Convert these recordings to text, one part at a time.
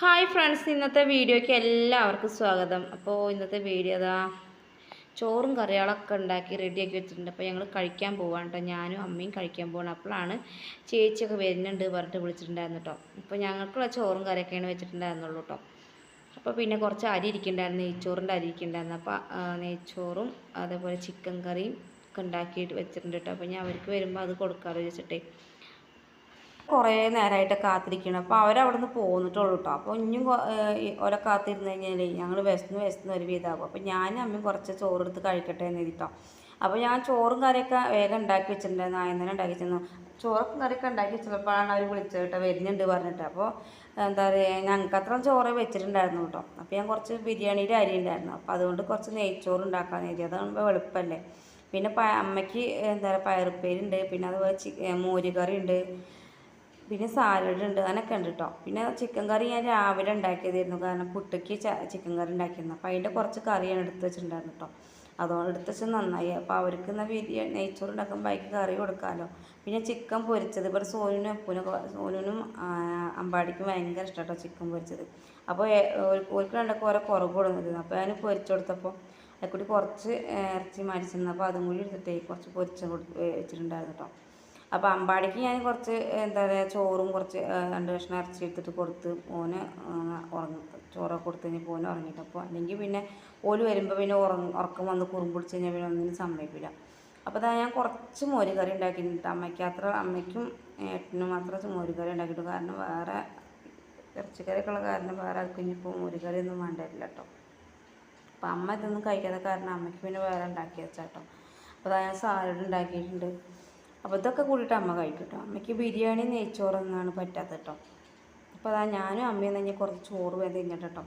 Hi friends ഇന്നത്തെ വീഡിയോയ്ക്ക് എല്ലാവർക്കും സ്വാഗതം. അപ്പോൾ ഇന്നത്തെ വീഡിയോ അതാ ചോറും കറികളൊക്കെ ഉണ്ടാക്കി റെഡിയാക്കി വെച്ചിട്ടുണ്ട്. അപ്പോൾ ഞങ്ങൾ കഴിക്കാൻ പോവാണ് കേട്ടോ ഞാനും അമ്മയും കഴിക്കാൻ പോകണം അപ്പോഴാണ് ചേച്ചിയൊക്കെ വരുന്നുണ്ട് പറഞ്ഞിട്ട് വിളിച്ചിട്ടുണ്ടായിരുന്നു കേട്ടോ അപ്പോൾ ഞങ്ങൾക്കുള്ള ചോറും കറിയൊക്കെയാണ് വെച്ചിട്ടുണ്ടായിരുന്നുള്ളൂ കേട്ടോ അപ്പോൾ പിന്നെ കുറച്ച് അരി ഇരിക്കുന്നുണ്ടായിരുന്നു. നെയ്ച്ചോറിന്റെ അരി ഇരിക്കുന്നുണ്ടായിരുന്നു. അപ്പോൾ നെയ്ച്ചോറും അതേപോലെ ചിക്കൻ കറിയും ഒക്കെ ഉണ്ടാക്കിയിട്ട് വെച്ചിട്ടുണ്ട് കേട്ടോ അപ്പോൾ ഞാൻ അവർക്ക് വരുമ്പോൾ അത് കൊടുക്കാമെന്ന് വെച്ചിട്ടേ കുറേ നേരമായിട്ട് കാത്തിരിക്കണം അപ്പോൾ അവരവിടെ നിന്ന് പോന്നിട്ടുള്ളൂ കേട്ടോ അപ്പോൾ ഇനിയും ഓരെ കാത്തിരുന്ന് കഴിഞ്ഞാൽ ഞങ്ങൾ വിശന്ന് വിശന്ന് ഒരു വിധമാകും അപ്പോൾ ഞാനും അമ്മയും കുറച്ച് ചോറ് എടുത്ത് കഴിക്കട്ടെ എന്ന് എഴുതിട്ടോ അപ്പോൾ ഞാൻ ചോറും കറിയൊക്കെ വേഗം ഉണ്ടാക്കി വെച്ചിട്ടുണ്ടായിരുന്നു. ആയന്നേരം ഉണ്ടാക്കി വെച്ചിരുന്നു. ചോറും കറിയൊക്കെ ഉണ്ടാക്കി വെച്ചപ്പോഴാണ് അവർ വിളിച്ചത് കേട്ടോ വരുന്നുണ്ട് പറഞ്ഞിട്ട്. അപ്പോൾ എന്താ പറയുക ഞങ്ങൾക്ക് അത്ര ചോറ് വെച്ചിട്ടുണ്ടായിരുന്നു കേട്ടോ അപ്പോൾ ഞാൻ കുറച്ച് ബിരിയാണിയുടെ അരി ഉണ്ടായിരുന്നു. അപ്പോൾ അതുകൊണ്ട് കുറച്ച് നെയ്ച്ചോറ് ഉണ്ടാക്കാൻ എഴുതി അതാകുമ്പോൾ എളുപ്പമല്ലേ പിന്നെ അമ്മയ്ക്ക് എന്താ പറയുക പയറുപ്പേരുണ്ട്. പിന്നെ അതുപോലെ ചി മോരുകറി ഉണ്ട് പിന്നെ സാലഡ് ഉണ്ട് അങ്ങനെയൊക്കെ ഉണ്ട് കേട്ടോ പിന്നെ ചിക്കൻ കറി ഞാൻ രാവിലെ ഉണ്ടാക്കിയതായിരുന്നു. കാരണം പുട്ടയ്ക്ക് ചിക്കൻ കറി ഉണ്ടാക്കിയിരുന്നു. അപ്പോൾ അതിന്റെ കുറച്ച് കറിയാണ് എടുത്ത് വെച്ചിട്ടുണ്ടായിരുന്നു കേട്ടോ അതുകൊണ്ട് എടുത്ത് വെച്ച് നന്നായി. അപ്പോൾ അവർക്ക് എന്നാൽ ബിരിയാണി നെയ്ച്ചോറ് ഉണ്ടാക്കുമ്പോൾ അതിക്ക് കറി കൊടുക്കാമല്ലോ പിന്നെ ചിക്കൻ പൊരിച്ചത്. ഇവിടെ സോനുനും ഉപ്പുനും സോനുനും ആ, അമ്പാടിക്കും ഭയങ്കര ഇഷ്ടമാട്ടോ ചിക്കൻ പൊരിച്ചത്. അപ്പോൾ ഓർക്ക് രണ്ടൊക്കെ ഓരോ കുറവ് കൊടുക്കുന്നത് അപ്പോൾ ഞാൻ പൊരിച്ചു കൊടുത്തപ്പോൾ അതിൽക്കൂടി കുറച്ച് ഇറച്ചി മരിച്ചിരുന്നു അപ്പോൾ അതും കൂടി എടുത്തിട്ടേ കുറച്ച് പൊരിച്ച് കൊടുത്ത് വെച്ചിട്ടുണ്ടായിരുന്നു കേട്ടോ അപ്പോൾ അമ്പാടിക്ക് ഞാൻ കുറച്ച് എന്താ പറയുക ചോറും കുറച്ച് രണ്ട് കഷ്ണം ഇറച്ചി എടുത്തിട്ട് കൊടുത്ത് ഓന് ഉറങ്ങി ചോറൊക്കെ കൊടുത്ത് കഴിഞ്ഞപ്പോൾ ഓന് ഉറങ്ങിയിട്ട് അപ്പോൾ അല്ലെങ്കിൽ പിന്നെ ഓൽ വരുമ്പോൾ പിന്നെ ഉറങ്ങ ഉറക്കം വന്ന് കുറുമ്പിടിച്ച് കഴിഞ്ഞാൽ പിന്നെ ഒന്നിനും സമ്മതിക്കില്ല അപ്പോൾ അതാ ഞാൻ കുറച്ച് മോര് കറി ഉണ്ടാക്കിയിട്ടുണ്ട് അമ്മയ്ക്ക് അത്ര അമ്മയ്ക്കും ഏട്ടനും മാത്രം മോര് കറി ഉണ്ടാക്കിയിട്ടു കാരണം വേറെ ഇറച്ചിക്കറിയൊക്കെ ഉള്ള കാരണം വേറെ ആർക്കും ഇനിയിപ്പോൾ മോര് ഒന്നും വേണ്ടില്ല കേട്ടോ അപ്പോൾ അമ്മ ഇതൊന്നും കഴിക്കാത്ത കാരണം അമ്മയ്ക്ക് പിന്നെ വേറെ ഉണ്ടാക്കി വെച്ചാട്ടോ. അപ്പോൾ അതാ ഞാൻ സാലഡ് ഉണ്ടാക്കിയിട്ടുണ്ട്. അപ്പോൾ ഇതൊക്കെ കൂടിയിട്ട് അമ്മ കഴിക്കും കേട്ടോ അമ്മയ്ക്ക് ബിരിയാണി നെയ്ച്ചോറൊന്നാണ് പറ്റാത്തത് കേട്ടോ അപ്പോൾ അതാ ഞാനും അമ്മയും തന്നെ കുറച്ച് ചോറ് വേദന കഴിഞ്ഞിട്ട് കേട്ടോ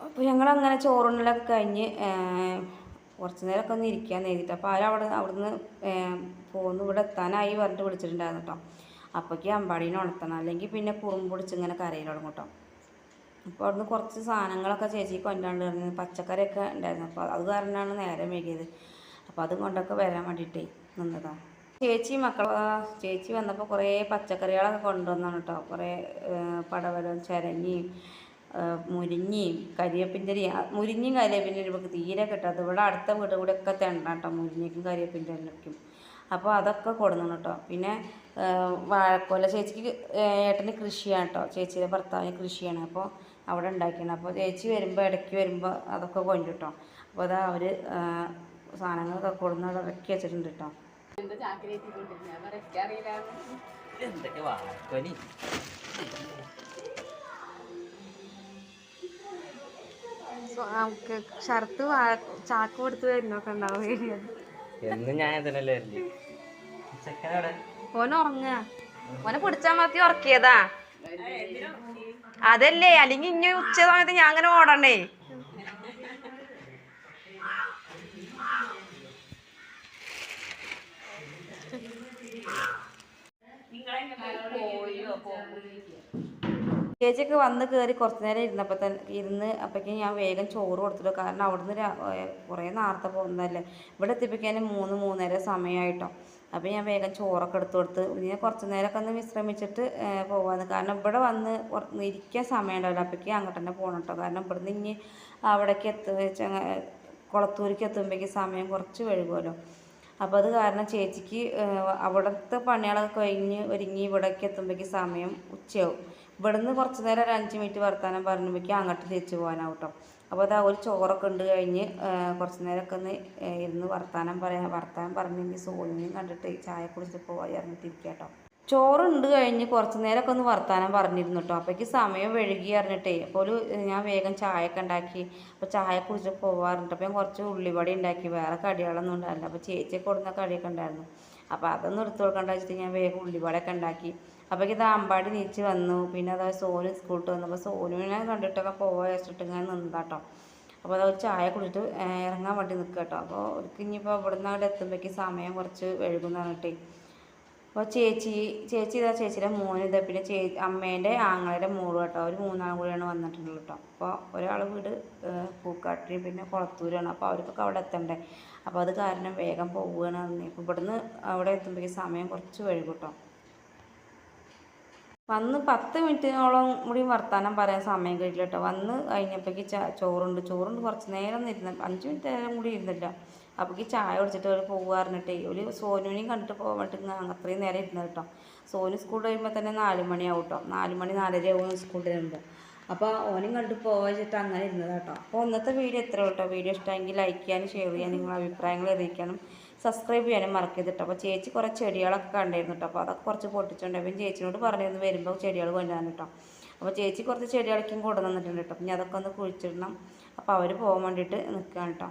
അപ്പോൾ ഞങ്ങളങ്ങനെ ചോറുണ്ണലൊക്കെ കഴിഞ്ഞ് കുറച്ച് നേരമൊക്കെ ഒന്ന് ഇരിക്കാൻ നേരിട്ട് അപ്പോൾ ആരവിടെ അവിടെ നിന്ന് പോന്ന് ഇവിടെ എത്താനായി പറഞ്ഞിട്ട് വിളിച്ചിട്ടുണ്ടായിരുന്നു കേട്ടോ അപ്പോഴേക്ക് അമ്പാടീനെ ഉണർത്തണം. അല്ലെങ്കിൽ പിന്നെ കുറുമ്പ് പിടിച്ച് ഇങ്ങനെ കരയിൽ തുടങ്ങും കേട്ടോ അപ്പോൾ അവിടുന്ന് കുറച്ച് സാധനങ്ങളൊക്കെ ചേച്ചി കൊണ്ടാണ്ട് പച്ചക്കറിയൊക്കെ ഉണ്ടായിരുന്നു. അപ്പോൾ അത് കാരണമാണ് നേരം വൈകിയത്. അപ്പോൾ അതും കൊണ്ടൊക്കെ വരാൻ വേണ്ടിയിട്ടേ. നിന്നതാണ് ചേച്ചി മക്കൾ ചേച്ചി വന്നപ്പോൾ കുറേ പച്ചക്കറികളൊക്കെ കൊണ്ടുവന്നാണ് കേട്ടോ കുറേ പടവലം ചരഞ്ഞിയും ഏർ, മുരിങ്ങയും കരിവേപ്പിന്റെ മുരിങ്ങയും കരിവേപ്പിന്റെ തീരെ കിട്ടാത്ത ഇവിടെ അടുത്ത വീട് കൂടെ ഒക്കെ തെണ്ട കേട്ടോ മുരിഞ്ഞയ്ക്കും കരിയപ്പിന്റെ ഒക്കെയും അപ്പോൾ അതൊക്കെ കൊടുന്നു കേട്ടോ പിന്നെ വാഴക്കോല ചേച്ചിക്ക് ഏട്ടന് കൃഷിയാണ് കേട്ടോ ചേച്ചിയുടെ ഭർത്താവിന് കൃഷിയാണ്. അപ്പോൾ അവിടെ ഉണ്ടാക്കിയാണ്. അപ്പോൾ ചേച്ചി വരുമ്പോൾ ഇടയ്ക്ക് വരുമ്പോൾ അതൊക്കെ കൊണ്ടു കേട്ടോ അപ്പോൾ അതാ അവർ സാധനങ്ങളൊക്കെ കൊടുന്ന ഇറക്കി വെച്ചിട്ടുണ്ട് കേട്ടോ. എന്തൊക്കെ വാഴക്കൊലി ഷർട്ട് ചാക്ക് കൊടുത്ത് വരുന്നൊക്കെ ഉണ്ടാവും എന്നും ഞാൻ ഇതിനല്ലേ വരില്ലേ ചെക്കനവിടെ ഓൻ ഉറങ്ങുക ഓനെ പിടിച്ചാൽ മതി ഉറക്കിയതാ. അതല്ലേ അല്ലെങ്കിൽ ഇനി ഉച്ച സമയത്ത് ഞാൻ അങ്ങനെ ഓടണ്ടേ? ചേച്ചിയൊക്കെ വന്ന് കയറി കുറച്ച് നേരം ഇരുന്നപ്പോൾ തന്നെ ഇരുന്ന് അപ്പോഴേക്കും ഞാൻ വേഗം ചോറ് കൊടുത്തിട്ടു. കാരണം അവിടുന്ന് കുറേ നേരത്തെ പോകുന്നതല്ലേ. ഇവിടെ എത്തിപ്പിക്കാൻ മൂന്ന് മൂന്നര സമയമായിട്ടോ അപ്പോൾ ഞാൻ വേഗം ചോറൊക്കെ എടുത്തു കൊടുത്ത് ഇനി കുറച്ച് നേരമൊക്കെ ഒന്ന് വിശ്രമിച്ചിട്ട് പോകാമെന്ന് കാരണം ഇവിടെ വന്ന് ഇരിക്കാൻ സമയം ഉണ്ടാവില്ല അപ്പോഴേക്കും അങ്ങോട്ട് തന്നെ പോകണം കേട്ടോ കാരണം ഇവിടുന്ന് ഇനി അവിടേക്ക് എത്തുക കുളത്തൂർക്ക് എത്തുമ്പോഴേക്ക് സമയം കുറച്ച് വഴുകുമല്ലോ അപ്പോൾ അത് കാരണം ചേച്ചിക്ക് അവിടുത്തെ പണികളൊക്കെ കഴിഞ്ഞ് ഒരുങ്ങി ഇവിടേക്ക് എത്തുമ്പോഴേക്ക് സമയം ഉച്ചയാവും. ഇവിടുന്ന് കുറച്ച് നേരം ഒരു അഞ്ച് മിനിറ്റ് വർത്താനം പറഞ്ഞപ്പോഴേക്കും അങ്ങോട്ട് തിരിച്ചു പോകാനാവും കേട്ടോ അപ്പോൾ അതാ ഒരു ചോറൊക്കെ ഉണ്ട് കഴിഞ്ഞ് കുറച്ച് നേരമൊക്കെ ഒന്ന് ഇരുന്ന് വർത്താനം പറയാം. വർത്താനം പറഞ്ഞെങ്കിൽ സോനിനെയും കണ്ടിട്ട് ചായ കുടിച്ചിട്ട് പോയി ഇറങ്ങിത്തിരിക്കാം കേട്ടോ ചോറുണ്ട് കഴിഞ്ഞ് കുറച്ച് നേരമൊക്കെ ഒന്ന് വർത്താനം പറഞ്ഞിരുന്നു കേട്ടോ. അപ്പോഴേക്ക് സമയം വഴുകി അറിഞ്ഞിട്ടേ അപ്പോൾ ഞാൻ വേഗം ചായയൊക്കെ ഉണ്ടാക്കി. അപ്പോൾ ചായ കുടിച്ച് പോവാറുണ്ട്. അപ്പോൾ ഞാൻ കുറച്ച് ഉള്ളിവട ഉണ്ടാക്കി. വേറെ കടികളൊന്നും ഉണ്ടായില്ല അപ്പോൾ ചേച്ചി കൊടുന്ന കടിയൊക്കെ ഉണ്ടായിരുന്നു. അപ്പോൾ അതൊന്നും എടുത്തു കൊടുക്കണ്ട വെച്ചിട്ട് ഞാൻ വേഗം ഉള്ളിവടയൊക്കെ ഉണ്ടാക്കി. അപ്പോഴേക്ക് ഇത് അമ്പാടി നീച്ച് വന്നു. പിന്നെ അതായത് സോനു സ്കൂളിട്ട് വന്നു. അപ്പോൾ സോനുവിനെ കണ്ടിട്ടൊക്കെ പോവാ വെച്ചിട്ട് ഇങ്ങനെ നിന്നതാട്ടോ അപ്പോൾ അത് ചായ കുടിച്ചിട്ട് ഇറങ്ങാൻ വേണ്ടി നിൽക്കുക കേട്ടോ. അപ്പോൾ ഇനിയിപ്പോൾ ഇവിടുന്ന് അവിടെ എത്തുമ്പോഴേക്ക് സമയം കുറച്ച് വഴുകുന്നതാണ് പറഞ്ഞിട്ടേ. അപ്പോൾ ചേച്ചി ചേച്ചി ഇതാ ചേച്ചിയുടെ മോന് ഇതാ. പിന്നെ ചേ അമ്മേന്റെ ആങ്ങളുടെ മോൾ കേട്ടോ. അവർ മൂന്നാളും കൂടിയാണ് വന്നിട്ടുള്ളത് കേട്ടോ. അപ്പോൾ ഒരാൾ വീട് പൂക്കാട്ടിരി പിന്നെ കുളത്തൂരാണ്. അപ്പോൾ അവർക്കൊക്കെ അവിടെ എത്തണ്ടേ? അപ്പോൾ അത് കാരണം വേഗം പോവുകയാണ് പറഞ്ഞു. ഇപ്പോൾ ഇവിടുന്ന് അവിടെ എത്തുമ്പോഴേക്കും സമയം കുറച്ച് വഴുകും കേട്ടോ. വന്ന് പത്ത് മിനിറ്റിനോളം കൂടി വർത്താനം പറയാൻ സമയം കഴിയില്ല കേട്ടോ വന്ന് കഴിഞ്ഞപ്പോഴേക്ക് ചാ ചോറുണ്ട്. ചോറുണ്ട് കുറച്ച് നേരം ഇരുന്ന അഞ്ച് മിനിറ്റ് നേരം കൂടി ഇരുന്നില്ല. അപ്പോഴേക്ക് ചായ കുടിച്ചിട്ട് അവർ പോകുക പറഞ്ഞിട്ടേ. ഒരു സോനുവിനെയും കണ്ടിട്ട് ഇങ്ങ് അത്രയും നേരം ഇരുന്നത് കേട്ടോ സോനു സ്കൂൾ കഴിയുമ്പോൾ തന്നെ നാല് മണിയാവും കേട്ടോ നാല് മണി നാലര ആവും സ്കൂളിൽ വരുമ്പോൾ അപ്പോൾ ഓനും കണ്ടു പോവാച്ചിട്ട് വെച്ചിട്ട് അങ്ങനെ ഇരുന്നത് കേട്ടോ അപ്പോൾ ഇന്നത്തെ വീഡിയോ എത്ര കേട്ടോ വീഡിയോ ഇഷ്ടമെങ്കിൽ ലൈക്ക് ചെയ്യാനും ഷെയർ ചെയ്യാനും നിങ്ങളുടെ അഭിപ്രായങ്ങൾ അറിയിക്കാനും. സബ്സ്ക്രൈബ് ചെയ്യാനും മറക്കരുത് കേട്ടോ അപ്പോൾ ചേച്ചി കുറച്ച് ചെടികളൊക്കെ കണ്ടായിരുന്നു കേട്ടോ അപ്പോൾ അതൊക്കെ കുറച്ച് പൊട്ടിച്ചുകൊണ്ട് അപ്പം ചേച്ചിനോട് പറഞ്ഞിരുന്നു വരുമ്പോൾ ചെടികൾ കൊണ്ടുവരാൻ കേട്ടോ അപ്പോൾ ചേച്ചി കുറച്ച് ചെടികളൊക്കെയും കൊണ്ടുവന്നിട്ടുണ്ട് കേട്ടോ ഞാൻ അതൊക്കെ ഒന്ന് കുഴിച്ചിടണം. അപ്പോൾ അവർ പോകാൻ വേണ്ടിയിട്ട് നിൽക്കുകയാണ് കേട്ടോ